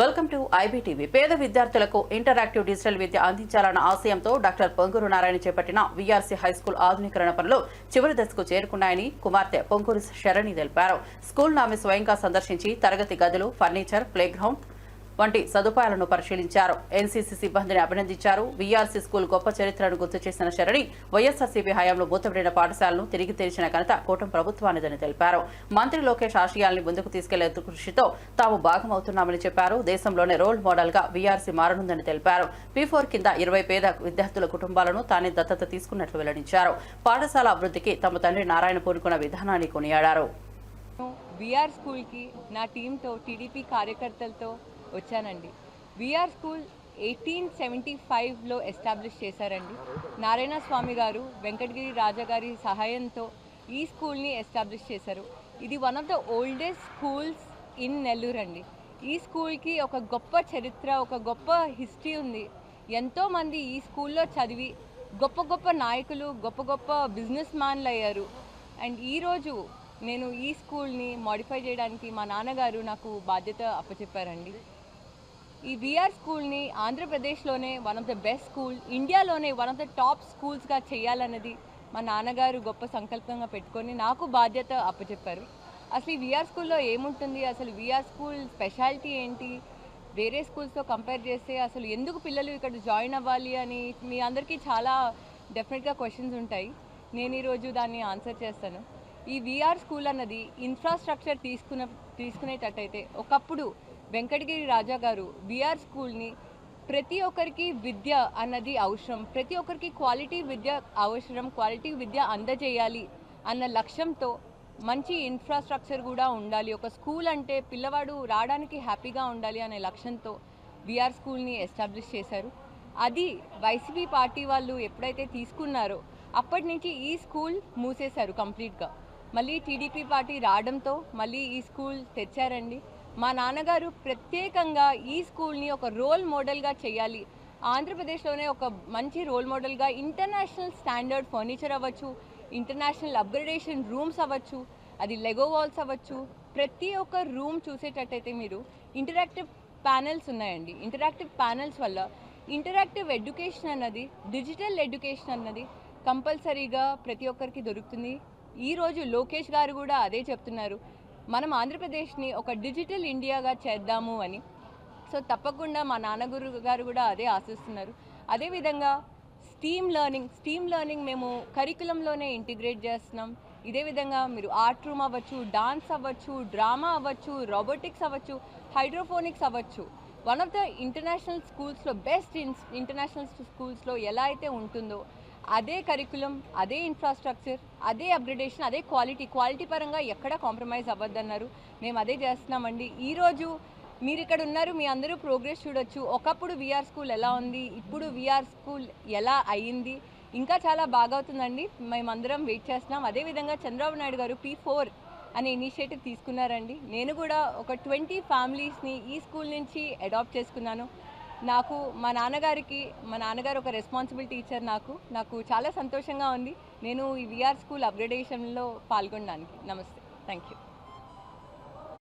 Welcome to IBTV. పేద విద్యార్థులకు interactive digital విద్య అందించాలన్న ఆశయంతో డాక్టర్ పొంగూరు నారాయణ చేపట్టిన వీఆర్సీ హైస్కూల్ ఆధునీకరణ పనులు చివరి దశకు చేరుకున్నాయని కుమార్తె పొంగూరు శరణి తెలిపారు. స్కూల్ ఆమె స్వయంగా సందర్శించి తరగతి గదులు ఫర్నిచర్ ప్లేగ్రౌండ్ వంటి సదుపాయాలను పరిశీలించారు. ఎన్సీసీ సిబ్బందిని అభినందించారు. వీఆర్సీ స్కూల్ గొప్ప చరిత్రను గుర్తు చేసిన శరణి వైఎస్ఆర్సీపీ హయాంలో మూతపడిన పాఠశాలను తిరిగి తెరిచిన ఘనత కూటమి ప్రభుత్వానిదని తెలిపారు. మంత్రి లోకేష్ ఆశయాల్ని ముందుకు తీసుకెళ్ళే కృషితో తాము భాగమవుతున్నామని చెప్పారు. దేశంలోనే రోల్ మోడల్గా వీఆర్సీ మారనుందని తెలిపారు. పీ ఫోర్ కింద ఇరవై పేద విద్యార్థుల కుటుంబాలను తానే దత్తత తీసుకున్నట్లు వెల్లడించారు. పాఠశాల అభివృద్ధికి తమ తండ్రి నారాయణ పూనుకున్న విధానాన్ని కొనియాడారు. బీఆర్ స్కూల్కి నా టీంతో టీడీపీ కార్యకర్తలతో వచ్చానండి. విఆర్ స్కూల్ ఎయిటీన్ సెవెంటీ ఫైవ్లో ఎస్టాబ్లిష్ చేశారండి. నారాయణ స్వామి గారు వెంకటగిరి రాజా గారి సహాయంతో ఈ స్కూల్ని ఎస్టాబ్లిష్ చేశారు. ఇది one of the oldest schools in Nellore అండి ఈ స్కూల్కి ఒక గొప్ప చరిత్ర ఒక గొప్ప హిస్టరీ ఉంది. ఎంతోమంది ఈ స్కూల్లో చదివి గొప్ప గొప్ప నాయకులు గొప్ప గొప్ప బిజినెస్ మ్యాన్లు అయ్యారు. అండ్ ఈరోజు నేను ఈ స్కూల్ని మాడిఫై చేయడానికి మా నాన్నగారు నాకు బాధ్యత అప్పచెప్పారండి. ఈ విఆర్ స్కూల్ని ఆంధ్రప్రదేశ్లోనే one of the best school ఇండియాలోనే వన్ ఆఫ్ ద టాప్ స్కూల్స్గా చేయాలన్నది మా నాన్నగారు గొప్ప సంకల్పంగా పెట్టుకొని నాకు బాధ్యత అప్పచెప్పారు. అసలు ఈ విఆర్ స్కూల్లో ఏముంటుంది? అసలు విఆర్ స్కూల్ స్పెషాలిటీ ఏంటి? వేరే స్కూల్స్తో కంపేర్ చేస్తే అసలు ఎందుకు పిల్లలు ఇక్కడ జాయిన్ అవ్వాలి అని మీ అందరికీ చాలా డెఫినెట్గా క్వశ్చన్స్ ఉంటాయి. నేను ఈరోజు దాన్ని ఆన్సర్ చేస్తాను. ఈ విఆర్ స్కూల్ అన్నది ఇన్ఫ్రాస్ట్రక్చర్ తీసుకున్న తీసుకునేటట్టయితే ఒకప్పుడు వెంకటగిరి రాజా గారు విఆర్ స్కూల్ని ప్రతి ఒక్కరికి విద్య అన్నది అవసరం ప్రతి ఒక్కరికి క్వాలిటీ విద్య అవసరం క్వాలిటీ విద్య అందజేయాలి అన్న లక్ష్యంతో మంచి ఇన్ఫ్రాస్ట్రక్చర్ కూడా ఉండాలి. ఒక స్కూల్ అంటే పిల్లవాడు రావడానికి హ్యాపీగా ఉండాలి అనే లక్ష్యంతో విఆర్ స్కూల్ని ఎస్టాబ్లిష్ చేశారు. అది వైసీపీ పార్టీ వాళ్ళు ఎప్పుడైతే తీసుకున్నారో అప్పటి నుంచి ఈ స్కూల్ మూసేశారు కంప్లీట్గా. మళ్ళీ టీడీపీ పార్టీ రావడంతో మళ్ళీ ఈ స్కూల్ తెచ్చారండి. మా నాన్నగారు ప్రత్యేకంగా ఈ స్కూల్ని ఒక రోల్ మోడల్గా చేయాలి. ఆంధ్రప్రదేశ్లోనే ఒక మంచి రోల్ మోడల్గా ఇంటర్నేషనల్ స్టాండర్డ్ ఫర్నిచర్ అవ్వచ్చు ఇంటర్నేషనల్ అప్గ్రేడేషన్ రూమ్స్ అవ్వచ్చు అది లెగో వాల్స్ అవ్వచ్చు. ప్రతి ఒక్క రూమ్ చూసేటట్టయితే మీరు ఇంటరాక్టివ్ ప్యానెల్స్ ఉన్నాయండి. ఇంటరాక్టివ్ ప్యానెల్స్ వల్ల ఇంటరాక్టివ్ ఎడ్యుకేషన్ అన్నది డిజిటల్ ఎడ్యుకేషన్ అన్నది కంపల్సరీగా ప్రతి ఒక్కరికి దొరుకుతుంది. ఈరోజు లోకేష్ గారు కూడా అదే చెప్తున్నారు. మనం ఆంధ్రప్రదేశ్ని ఒక డిజిటల్ ఇండియాగా చేద్దాము అని. సో తప్పకుండా మా నాన్నగురు గారు కూడా అదే ఆశిస్తున్నారు. అదేవిధంగా స్టీమ్ లెర్నింగ్ స్టీమ్ లెర్నింగ్ మేము కరికులంలోనే ఇంటిగ్రేట్ చేస్తున్నాం. ఇదే విధంగా మీరు ఆర్ట్ రూమ్ అవ్వచ్చు డాన్స్ అవ్వచ్చు డ్రామా అవ్వచ్చు రోబోటిక్స్ అవ్వచ్చు హైడ్రోఫోనిక్స్ అవ్వచ్చు. వన్ ఆఫ్ ద ఇంటర్నేషనల్ స్కూల్స్లో బెస్ట్ ఇంటర్నేషనల్ స్కూల్స్లో ఎలా అయితే ఉంటుందో అదే కరికులం అదే ఇన్ఫ్రాస్ట్రక్చర్ అదే అప్గ్రేడేషన్ అదే క్వాలిటీ క్వాలిటీ పరంగా ఎక్కడ కాంప్రమైజ్ అవ్వద్దన్నారు. మేము అదే చేస్తున్నామండి. ఈరోజు మీరు ఇక్కడ ఉన్నారు మీ అందరూ ప్రోగ్రెస్ చూడొచ్చు. ఒకప్పుడు విఆర్ స్కూల్ ఎలా ఉంది ఇప్పుడు విఆర్ స్కూల్ ఎలా అయ్యింది ఇంకా చాలా బాగా అవుతుందండి. మేమందరం వెయిట్ చేస్తున్నాం. అదేవిధంగా చంద్రబాబు నాయుడు గారు పీ ఫోర్ అనే ఇనిషియేటివ్ తీసుకున్నారండి. నేను కూడా ఒక ట్వంటీ ఫ్యామిలీస్ని ఈ స్కూల్ నుంచి అడాప్ట్ చేసుకున్నాను. నాకు మా నాన్నగారికి మా నాన్నగారు ఒక రెస్పాన్సిబిలిటీ ఇచ్చారు నాకు. నాకు చాలా సంతోషంగా ఉంది. నేను ఈ విఆర్ స్కూల్ అప్గ్రేడేషన్లో పాల్గొనడానికి. నమస్తే. Thank you